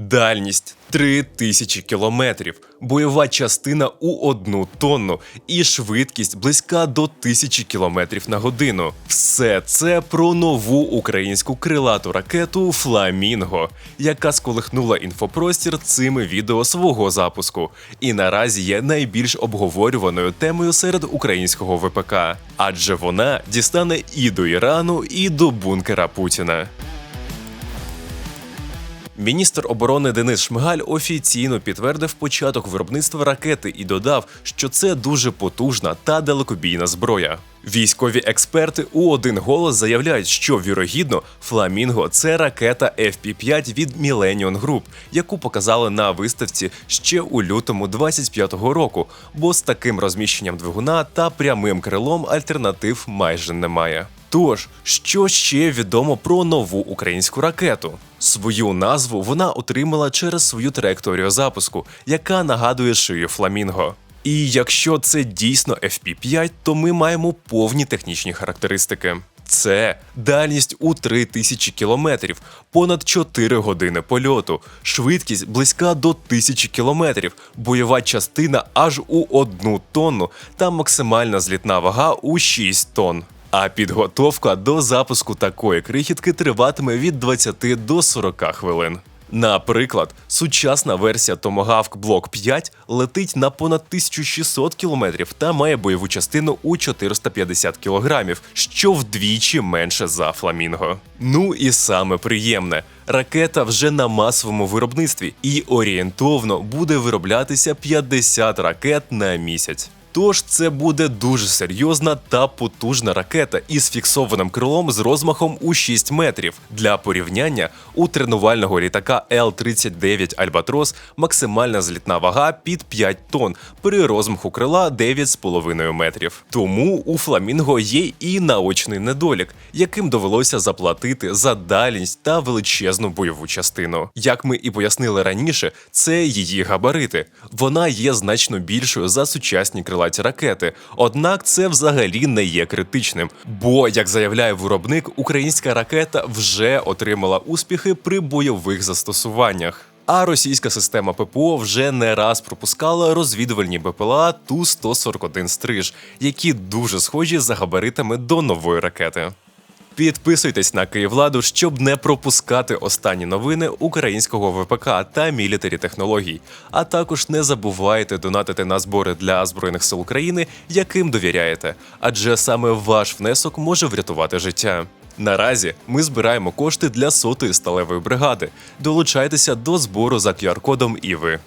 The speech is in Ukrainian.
Дальність 3000 кілометрів, бойова частина у одну тонну і швидкість близька до 1000 кілометрів на годину. Все це про нову українську крилату ракету Фламінго, яка сколихнула інфопростір цими відео свого запуску, і наразі є найбільш обговорюваною темою серед українського ВПК, адже вона дістане і до Ірану, і до бункера Путіна. Міністр оборони Денис Шмигаль офіційно підтвердив початок виробництва ракети і додав, що це дуже потужна та далекобійна зброя. Військові експерти у один голос заявляють, що вірогідно Фламінго це ракета FP-5 від Millennium Group, яку показали на виставці ще у лютому 25-го року, бо з таким розміщенням двигуна та прямим крилом альтернатив майже немає. Тож, що ще відомо про нову українську ракету? Свою назву вона отримала через свою траєкторію запуску, яка нагадує шию Фламінго. І якщо це дійсно FP-5, то ми маємо повні технічні характеристики. Це дальність у 3000 кілометрів, понад 4 години польоту, швидкість близька до 1000 кілометрів, бойова частина аж у 1 тонну та максимальна злітна вага у 6 тонн. А підготовка до запуску такої крихітки триватиме від 20 до 40 хвилин. Наприклад, сучасна версія Tomahawk Block 5 летить на понад 1600 км та має бойову частину у 450 кг, що вдвічі менше за Фламінго. Ну і саме приємне, ракета вже на масовому виробництві і орієнтовно буде вироблятися 50 ракет на місяць. Тож це буде дуже серйозна та потужна ракета із фіксованим крилом з розмахом у 6 метрів. Для порівняння у тренувального літака Л-39 Альбатрос максимальна злітна вага під 5 тонн при розмаху крила 9,5 метрів. Тому у Фламінго є і наочний недолік, яким довелося заплатити за дальність та величезну бойову частину. Як ми і пояснили раніше, це її габарити. Вона є значно більшою за сучасні крилаті ракети. Однак це взагалі не є критичним. Бо, як заявляє виробник, українська ракета вже отримала успіхи при бойових застосуваннях. А російська система ППО вже не раз пропускала розвідувальні БПЛА Ту-141 стриж, які дуже схожі за габаритами до нової ракети. Підписуйтесь на Київладу, щоб не пропускати останні новини українського ВПК та мілітарі технологій. А також не забувайте донатити на збори для збройних сил України, яким довіряєте, адже саме ваш внесок може врятувати життя. Наразі ми збираємо кошти для сотої сталевої бригади. Долучайтеся до збору за QR-кодом і ви.